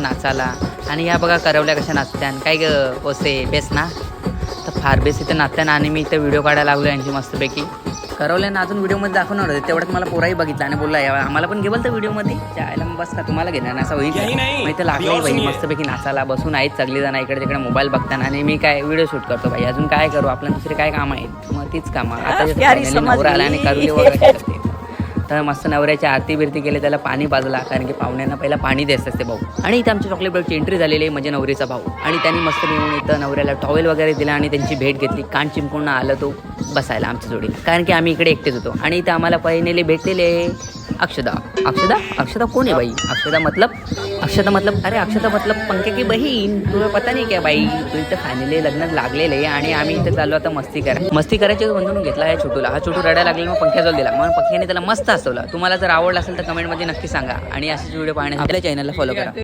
नाचाला आणि या बघा करवल्या कशा नाचत्यान काय ग ओसे बेस ना? तर फार बेस इथं नाचत्याना आणि मी इथं व्हिडिओ काढायला लागलो यांची मस्तपैकी. करवल्यानं अजून व्हिडिओमध्ये दाखवणार होते तेवढ्यात मला पोराही बघितला आणि बोलला "या, आम्हाला पण घेवल तर व्हिडिओमध्ये? त्याला मग बस का तुम्हाला घेणार असं होईल मग इथं और बाई. मस्तपैकी नाचायला बसून आहेत सगळी जण इकडे तिकडे मोबाईल बघताना आणि मी काय व्हिडिओ शूट करतो बाई अजून काय करू आपल्याला दुसरे काय कामं आहेत मग तीच कामं आता आला आणि करुली वगैरे तर मस्त नवऱ्याच्या आरती बिरती केली त्याला पाणी पाजला कारण की पाहुण्यांना पहिला पाणी द्यायचं असते भाऊ. आणि इथं आमच्या चॉकलेट ब्रेडची एंट्री झालेली आहे म्हणजे नवरीचा भाऊ. आणि त्यांनी मस्त येऊन इथं नवऱ्याला टॉवेल वगैरे दिला आणि त्यांची भेट घेतली. कान चिमकून आलं तो बसायला आमच्या जोडी कारण की आम्ही इकडे एकटेच होतो. आणि इथं आम्हाला पहिलेले भेटलेले अक्षदा. अक्षदा? अक्षदा कोण आहे बाई? अक्षदा मतलब? अक्षता मतलब अरे अक्षदा मतलब पंखे की बहीण. तुला पता नाही काय बाई? तू इथं फायनली लग्न लागलेलं आहे आणि आम्ही इथं चाललो आता मस्ती करा. मस्ती करायची म्हणून घेतला या छोटूला. हा छोटू रडायला लागला मग पंख्याजवळ दिला. मग पंख्याने त्याला मस्त हसवला. तुम्हाला जर आवडला असेल तर कमेंटमध्ये नक्की सांगा. आणि असेच व्हिडिओ पाहण्यासाठी आपल्या चॅनलला फॉलो करा.